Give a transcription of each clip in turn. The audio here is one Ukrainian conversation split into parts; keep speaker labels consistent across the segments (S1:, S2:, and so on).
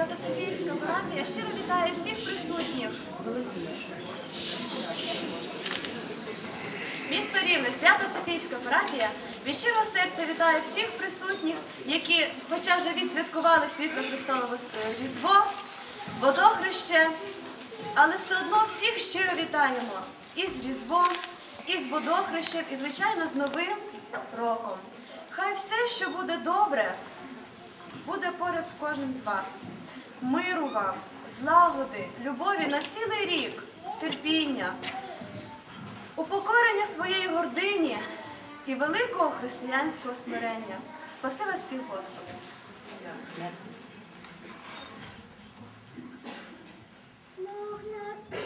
S1: Свято-Софіївська парафія щиро вітає всіх присутніх. Місто Рівне, Свято-Софіївська парафія від щирого серця вітає всіх присутніх, які, хоча вже відсвяткували світло Христове Різдво, водохреще, але все одно всіх щиро вітаємо і з Різдвом, і з водохрещем, і, звичайно, з Новим роком. Хай все, що буде добре, буде поряд з кожним з вас. Миру вам, злагоди, любові на цілий рік, терпіння, упокорення своєї гордині і великого християнського смирення. Спаси вас всіх, Господи.
S2: Бог, на...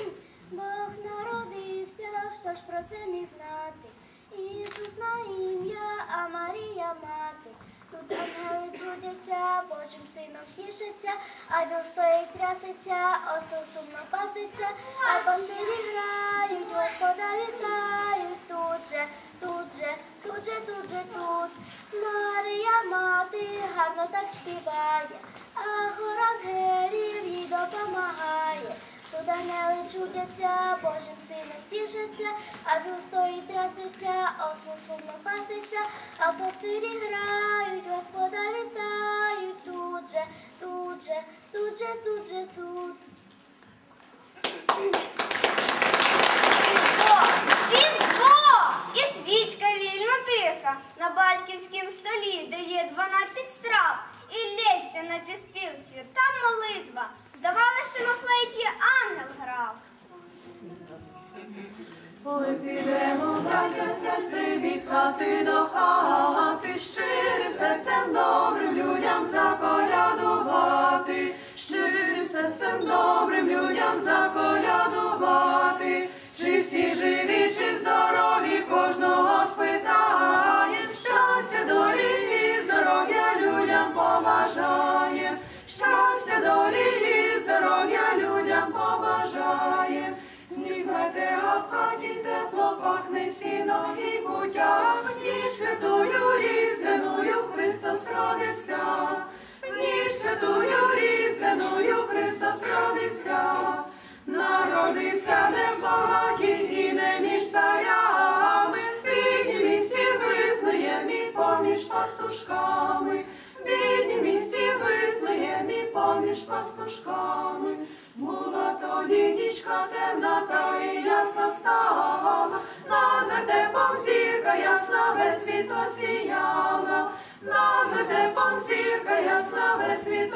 S2: Бог народився, хто ж про це не знати. Ісус на ім'я, а Марія мати. Тут ангели чудяться, Божим сином тішаться, а він стоїть трясеться, осел сумно паситься, а пастирі грають, Господа вітають тут же, тут же, тут же, тут же, тут. Марія мати гарно так співає, а хор ангелів їй допомагає. Тут ангели чудяться, Божим сином тішаться, а він стоїть трясеться, осло сумно паситься, а пастирі грають, Господа вітають тут же, тут же, тут же, тут же, тут.
S1: Хати до хати, щирим серцем добрим людям заколядувати, щирим серцем добрим людям заколядувати, родився, ніж святою різдвяною Христос родився, народився не в багаті і не між царями, бідні місці вифлеємі поміж пастушками, бідні місці вифлеємі поміж пастушками. Була тоді нічка темна та і ясна стала, над вертепом зірка ясна весь світ осіяла, над вертепом зірка ясна весь світ.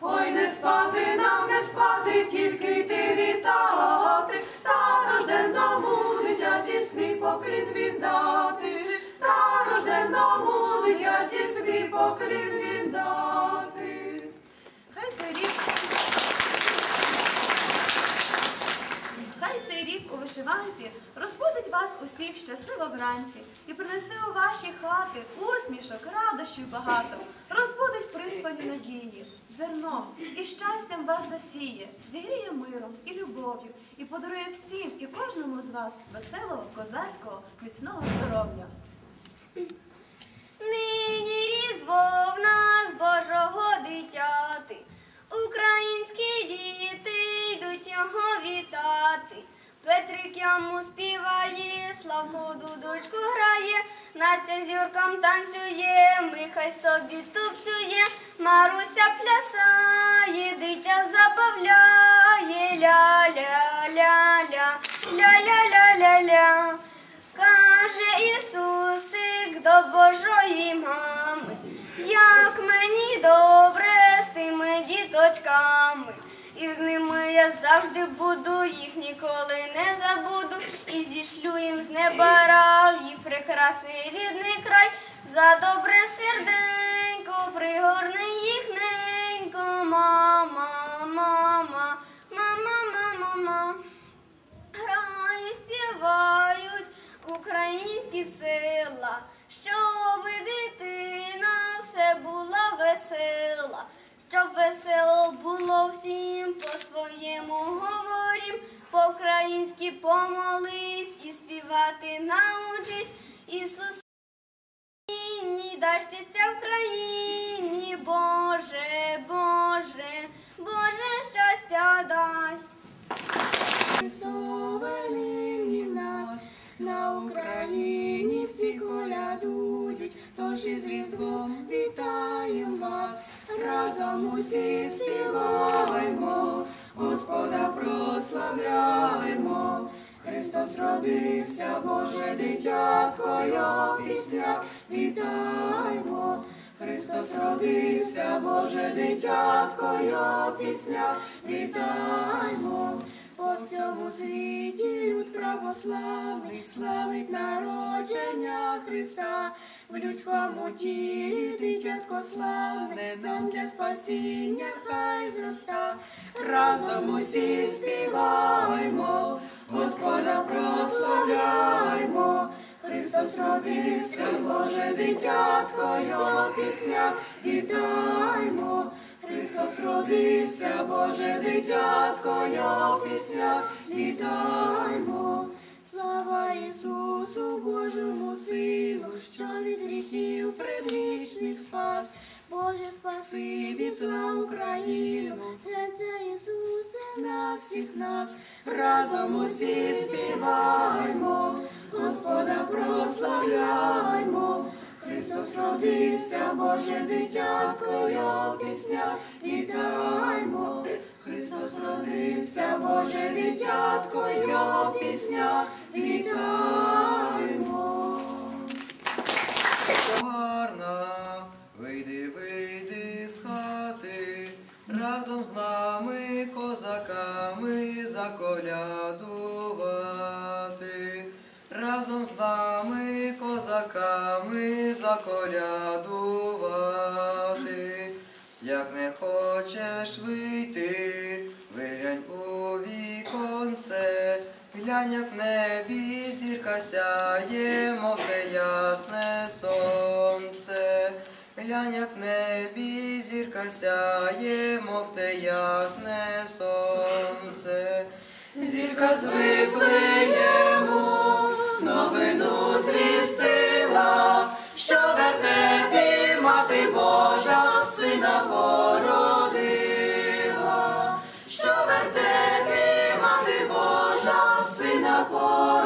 S1: Ой, не спати нам, не спати, тільки йти вітати, та рожденному дитяті свій поклін віддати, та рожденому дитяті свій поклін віддати. Хай цей рік. Хай цей рік у вишиванці усіх щасливо вранці і принесе у ваші хати усмішок, радощів багато, розбудить приспані надії, зерном і щастям вас засіє, зігріє миром і любов'ю, і подарує всім і кожному з вас веселого, козацького, міцного здоров'я.
S3: Нині різдво в нас Божого дитяти. Українські діти йдуть його вітати. Петрик йому співає, Настя з Юрком танцює, Михай собі тупцює, Маруся плясає, дитя забавляє, ля-ля-ля-ля, ля-ля-ля-ля-ля. Каже Ісусик до Божої мами, як мені добре з тими діточками. І з ними я завжди буду, їх ніколи не забуду. І зішлю їм з неба рай, їх прекрасний рідний край. За добре серденько пригорни їх ненько, мама, мама, мама, мама, мама. Грають, співають українські села, щоби дитина все була весела, щоб весело усім по своєму говорім, по-українськи помолись і співати научись. Ісус, дай щастя Україні, Боже, Боже, Боже,
S2: щастя дай. Стоважені нас на Україні всі колядують, тож із Різдвом вітаєм вас разом усі всі. Прославляємо. Христос родився, Боже дитятко, його пісня вітаємо. Христос родився, Боже дитятко, його пісня вітаємо. По всьому світі люд православний славить народження Христа. В людському тілі дитятко славне, нам для спасіння хай зроста. Разом усі співаємо, Господа прославляймо. Христос родився, Боже дитятко, його пісня вітаймо. Христос родився, Боже дитятко, його пісня вітаймо. Слава Ісусу, Божому Сину, що від гріхів предвічних спас. Боже, спаси від зла Україну, глянься Ісусе на всіх нас, разом усі співаймо, Господа прославляймо. Христос родився, Боже дитятко, його пісня вітаймо. Христос родився, Боже дитятко, його пісня вітаймо.
S4: Гарна, вийди, вийди з хати, разом з нами, козаками, заколядувати, разом з нами, козаками, заколядувати. Як не хочеш вийти, виглянь у віконце, глянь, як в небі зірка сяє, мов ясне сонце. Глянь, як в небі зірка сяє, мов те ясне сонце. Зірка з Singapore.